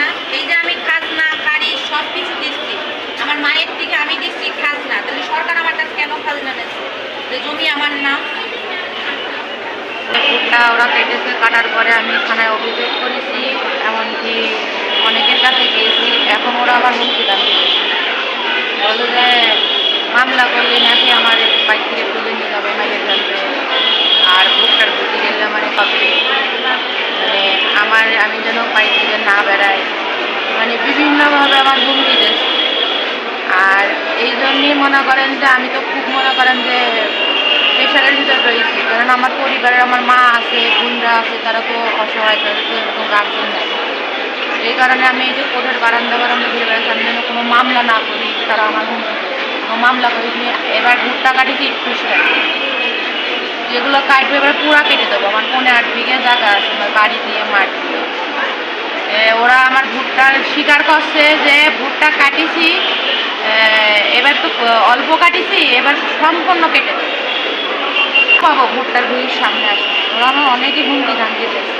না এই যে আমি খাজনা গাড়ি সব কিছু দিচ্ছি, আমার মায়ের থেকে আমি দিচ্ছি খাজনা, তাহলে সরকার আমার কাছে কেন খাজনা নিচ্ছে যে জমি আমার নাম? ভুট্টা ওরা কেটেছে, কাটার পরে আমি থানায় অভিযোগ করেছি, এমনকি অনেকের কাছে গিয়েছি, এখন ওরা আবার দান করেছে। বলে যে মামলা করলে নাকি আমার বাইক থেকে তুলে নিয়ে যাবে মাইয়ের জানবে আর ভুট্টার বুঝি গেলে আমার পাবে মানে আমার, আমি যেন বাইক না বেড়ায়। মানে বিভিন্নভাবে আমার হুমকি দিয়েছে আর এই জন্যই মনে করেন যে আমি তো খুব মনে করেন যে প্রেশারের ভিতর রয়েছি। কারণ আমার পরিবারের আমার মা আছে বোনরা আছে তারা তো অসহায় তাদের তো এরকম গার্জেন নেই। এই কারণে আমি এই যে কোর্টের বারান্দা বারান্দা ঘুরে বেড়াচ্ছি আমি যেন কোনো মামলা না করি তারা আমার হুমকি। কোনো মামলা করি নিয়ে এবার ভুট্টা কাটিছি কাটি যেগুলো কাটবে এবার পুরা কেটে দেবো। আমার পনেরো আট বিঘে জায়গা আছে আমার বাড়ি দিয়ে মাঠ। দিয়ে ওরা আমার ভুট্টার স্বীকার করছে যে ভুট্টা কাটিছি এবার তো অল্প কাটিছি, এবার সম্পূর্ণ কেটে পাবো ভুট্টার ভুঁড়ির সামনে আসে ওরা আমার অনেকই হুমকি ধামকি দিয়েছে।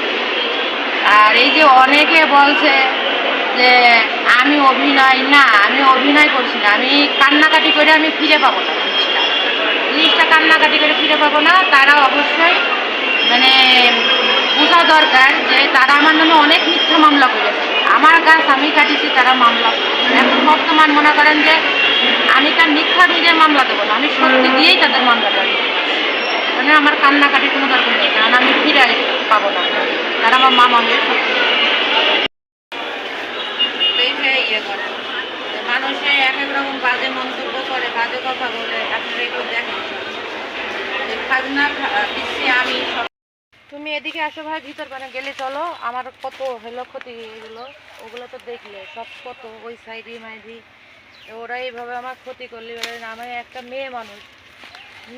আর এই যে অনেকে বলছে যে আমি অভিনয়, না, আমি অভিনয় করছি না, আমি কান্নাকাটি করে আমি ফিরে পাবো না। জিনিসটা জিনিসটা কান্নাকাটি করে ফিরে পাবো না, তারা অবশ্যই মানে বোঝা দরকার যে তারা আমার নামে অনেক মিথ্যা মামলা করেছে। আমার গাছ আমি কাটিছি, তারা মামলা এখন বর্তমান মনে করেন যে আমি তার মিথ্যা দিয়ে মামলা দেবো না, আমি সত্যি দিয়েই তাদের মামলাটা দেবো। মানে আমার কান্নাকাটির কোনো দরকার নেই, কারণ আমি ফিরে পাবো না। তারা আমার মামা হয়ে মানুষে এক এক রকম বাজে মন্তব্য করে, বাজে কথা বলে আপনারা একটু দেখেন খাজনা খা- দিচ্ছি আমি সব তুমি এদিকে আসো ভাই, ভিতর মানে গেলে চলো। আমার কত হলো ক্ষতি এগুলো ওগুলো তো দেখলে। সব কত ওই সাইডে মাইডি ওরা এইভাবে আমার ক্ষতি করলে আমি একটা মেয়ে মানুষ।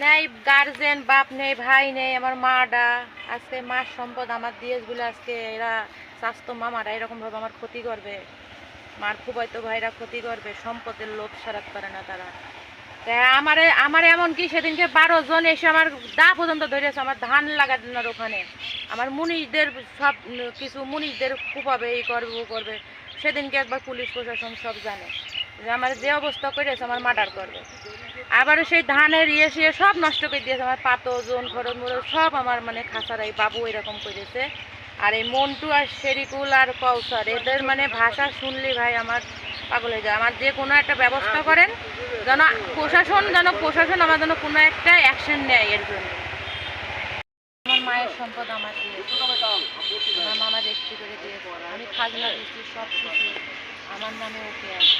নেই গার্জেন বাপ নেই, ভাই নেই, আমার মাডা আজকে মার সম্পদ আমার দিয়েছ বলে আজকে এরা স্বাস্থ্য মামারা এরকমভাবে আমার ক্ষতি করবে। মার খুবাইতো ভাইরা ক্ষতি করবে, সম্পদের লোভ সারাত পারে না তারা। আমারে, আমার এমন কি সেদিনকে বারো জন এসে আমার দা পর্যন্ত ধরেছে, আমার ধান লাগার লাগানোর ওখানে। আমার মুনিশদের সব, কিছু মুনিশদের কুপাবে এই করবে, ও করবে। সেদিনকে একবার পুলিশ, প্রশাসন সব জানে যে আমার যে অবস্থা করেছে, আমার মার্ডার করবে। আবার সেই ধানের ইয়ে সিয়ে সব নষ্ট করে দিয়েছে, আমার পাতো জোন খরচ মরচ সব আমার মানে খাসারাই বাবু এরকম করেছে। আর এই মন্টু আর শেরিকুল আর কৌসার এদের মানে ভাষা শুনলে ভাই আমার পাগল হয়ে যায় আমার যে কোনো একটা ব্যবস্থা করেন যেন প্রশাসন যেন প্রশাসন আমার যেন কোনো একটা অ্যাকশন নেয় এর জন্য। আমার মায়ের সম্পদ আমার আমার মামা রেজিস্ট্রি করে দিয়ে আমি খাজনা দিচ্ছি সব কিছু আমার নামে ওকে আছে।